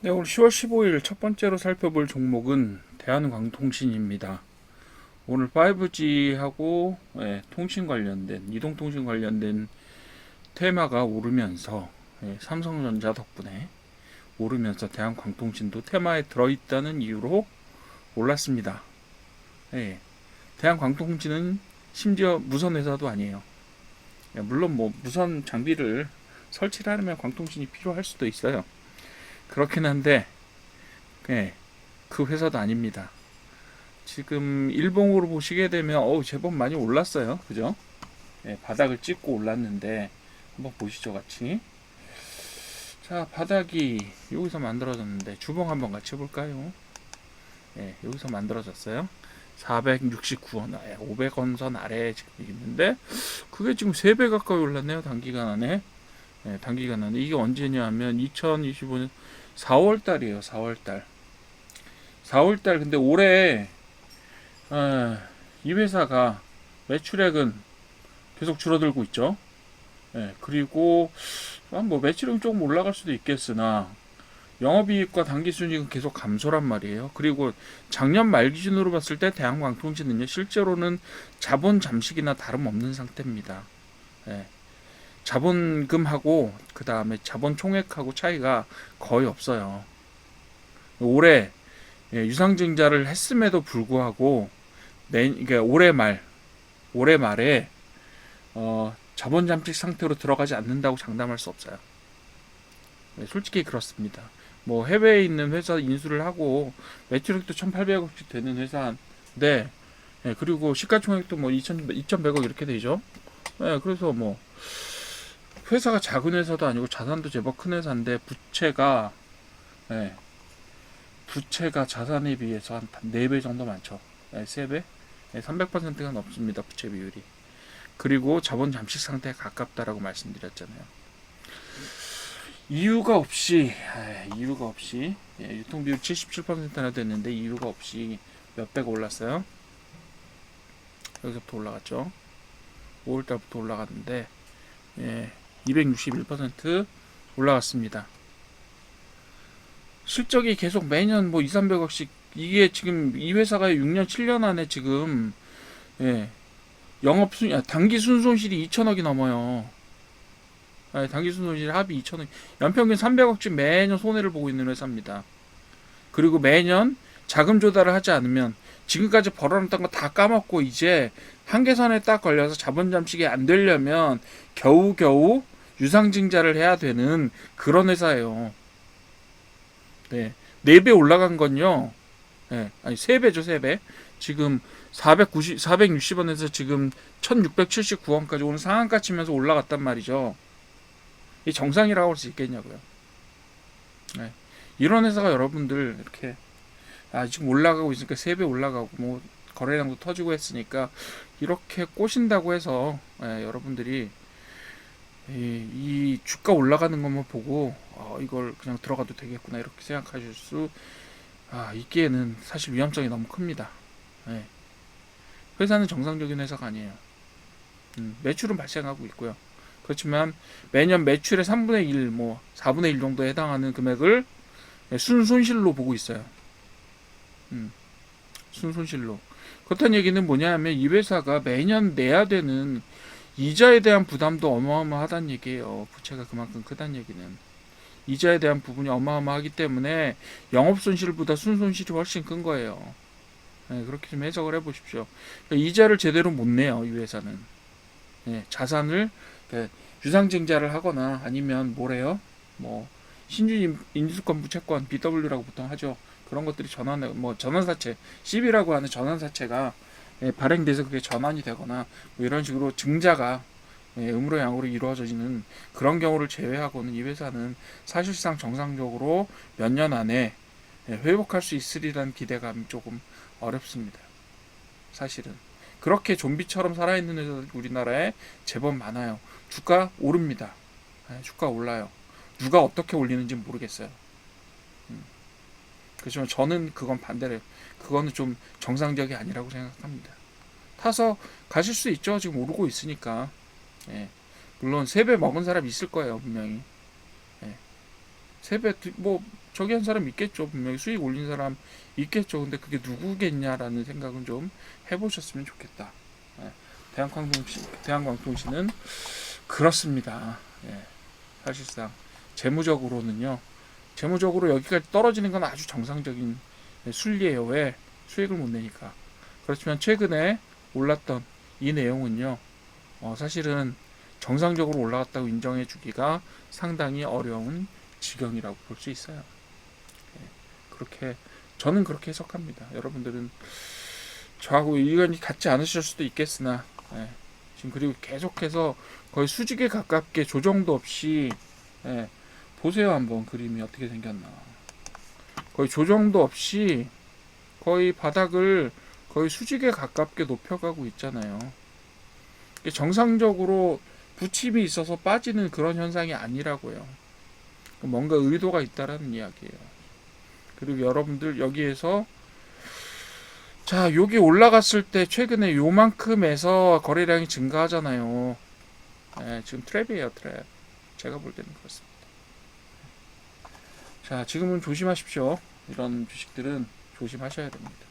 네, 오늘 10월 15일 첫 번째로 살펴볼 종목은 대한광통신입니다. 오늘 5G하고 예, 통신 관련된 이동통신 관련된 테마가 오르면서 예, 삼성전자 덕분에 오르면서 대한광통신도 테마에 들어있다는 이유로 올랐습니다. 예, 대한광통신은 심지어 무선 회사도 아니에요. 예, 물론 뭐 무선 장비를 설치를 하려면 광통신이 필요할 수도 있어요. 그렇긴 한데, 예, 그 회사도 아닙니다. 지금 일봉으로 보시게 되면, 어우, 제법 많이 올랐어요. 그죠? 예, 바닥을 찍고 올랐는데, 한번 보시죠, 같이. 자, 바닥이 여기서 만들어졌는데, 주봉 한번 같이 해볼까요? 예, 여기서 만들어졌어요. 469원, 아, 500원 선 아래에 지금 있는데, 그게 지금 3배 가까이 올랐네요, 단기간 안에. 예, 단기간 안에. 이게 언제냐 하면 2025년 4월 달이에요. 4월 달. 4월 달 근데 올해 어, 이 회사가 매출액은 계속 줄어들고 있죠. 예, 그리고 아, 뭐 매출액은 조금 올라갈 수도 있겠으나 영업이익과 당기순이익은 계속 감소란 말이에요. 그리고 작년 말 기준으로 봤을 때 대한광통신은요 실제로는 자본 잠식이나 다름없는 상태입니다. 예. 자본금하고 그 다음에 자본 총액하고 차이가 거의 없어요. 올해 예, 유상증자를 했음에도 불구하고 내 그러니까 올해 말 올해 말에 어, 자본 잠식 상태로 들어가지 않는다고 장담할 수 없어요. 네, 솔직히 그렇습니다. 뭐 해외에 있는 회사 인수를 하고 매출액도 1,800억씩 되는 회사인데 예, 그리고 시가총액도 뭐 2,000, 2,100억 이렇게 되죠. 예, 그래서 뭐 회사가 작은 회사도 아니고 자산도 제법 큰 회사인데 부채가 예, 부채가 자산에 비해서 한 4배 정도 많죠. 예, 3배? 예, 300%가 넘습니다. 부채 비율이. 그리고 자본 잠식 상태에 가깝다라고 말씀드렸잖아요. 이유가 없이 에, 이유가 없이 예, 유통 비율 77%나 됐는데 이유가 없이 몇 배가 올랐어요. 여기서부터 올라갔죠. 5월달부터 올라갔는데 예, 261% 올라갔습니다. 실적이 계속 매년 뭐 2, 300억씩 이게 지금 이 회사가 6년 7년 안에 지금 예, 영업 순 아, 단기 순손실이 2천억이 넘어요. 아, 단기 순손실 합이 2천억. 연평균 300억씩 매년 손해를 보고 있는 회사입니다. 그리고 매년 자금 조달을 하지 않으면 지금까지 벌어놨던 거 다 까먹고 이제 한계선에 딱 걸려서 자본 잠식이 안 되려면 겨우겨우 유상증자를 해야 되는 그런 회사예요. 네. 4배 올라간 건요. 네. 아니, 3배죠, 3배. 지금 490, 460원에서 지금 1679원까지 오늘 상한가 치면서 올라갔단 말이죠. 이 정상이라고 할 수 있겠냐고요. 네. 이런 회사가 여러분들 이렇게 아, 지금 올라가고 있으니까 3배 올라가고 뭐 거래량도 터지고 했으니까 이렇게 꼬신다고 해서 예, 여러분들이 이, 이 주가 올라가는 것만 보고 어, 이걸 그냥 들어가도 되겠구나 이렇게 생각하실 수 아, 있기에는 사실 위험성이 너무 큽니다. 예. 회사는 정상적인 회사가 아니에요. 음, 매출은 발생하고 있고요. 그렇지만 매년 매출의 3분의 1, 뭐 4분의 1 정도에 해당하는 금액을 예, 순손실로 보고 있어요. 음, 순손실로. 그렇다는 얘기는 뭐냐 하면 이 회사가 매년 내야 되는 이자에 대한 부담도 어마어마하다는 얘기예요. 부채가 그만큼 크다는 얘기는. 이자에 대한 부분이 어마어마하기 때문에 영업 손실보다 순 손실이 훨씬 큰 거예요. 네, 그렇게 좀 해석을 해 보십시오. 그러니까 이자를 제대로 못 내요, 이 회사는. 네, 자산을 그러니까 유상증자를 하거나 아니면 뭐래요? 뭐 신주 인수권부 채권 BW라고 보통 하죠. 그런 것들이 전환 뭐 전환사채 CB라고 하는 전환사채가 예, 발행돼서 그게 전환이 되거나 뭐 이런 식으로 증자가 예, 음으로 양으로 이루어지는 그런 경우를 제외하고는 이 회사는 사실상 정상적으로 몇 년 안에 예, 회복할 수 있으리라는 기대감이 조금 어렵습니다. 사실은 그렇게 좀비처럼 살아있는 회사들 우리나라에 제법 많아요. 주가 오릅니다. 예, 주가 올라요. 누가 어떻게 올리는지 모르겠어요. 음. 그렇지만 저는 그건 반대로 그거는 좀 정상적이 아니라고 생각합니다. 타서 가실 수 있죠. 지금 오르고 있으니까. 예. 물론 세배 먹은 사람 있을 거예요, 분명히. 예. 세배 뭐 저기 한 사람 있겠죠. 분명히 수익 올린 사람 있겠죠. 근데 그게 누구겠냐라는 생각은 좀 해보셨으면 좋겠다. 예. 대한광통시, 대한광통시는 그렇습니다. 예. 사실상 재무적으로는요. 재무적으로 여기까지 떨어지는 건 아주 정상적인 순리예요. 왜? 수익을 못 내니까. 그렇지만 최근에 올랐던 이 내용은요. 어, 사실은 정상적으로 올라갔다고 인정해 주기가 상당히 어려운 지경이라고 볼 수 있어요. 예, 그렇게 저는 그렇게 해석합니다. 여러분들은 저하고 의견이 같지 않으실 수도 있겠으나 예, 지금 그리고 계속해서 거의 수직에 가깝게 조정도 없이 예, 보세요 한번 그림이 어떻게 생겼나 거의 조정도 없이 거의 바닥을 거의 수직에 가깝게 높여가고 있잖아요. 정상적으로 부침이 있어서 빠지는 그런 현상이 아니라고요. 뭔가 의도가 있다라는 이야기예요. 그리고 여러분들 여기에서 자, 여기 올라갔을 때 최근에 요만큼에서 거래량이 증가하잖아요. 네, 지금 트랩이에요, 트랩. 제가 볼 때는 그렇습니다. 자, 지금은 조심하십시오. 이런 주식들은 조심하셔야 됩니다.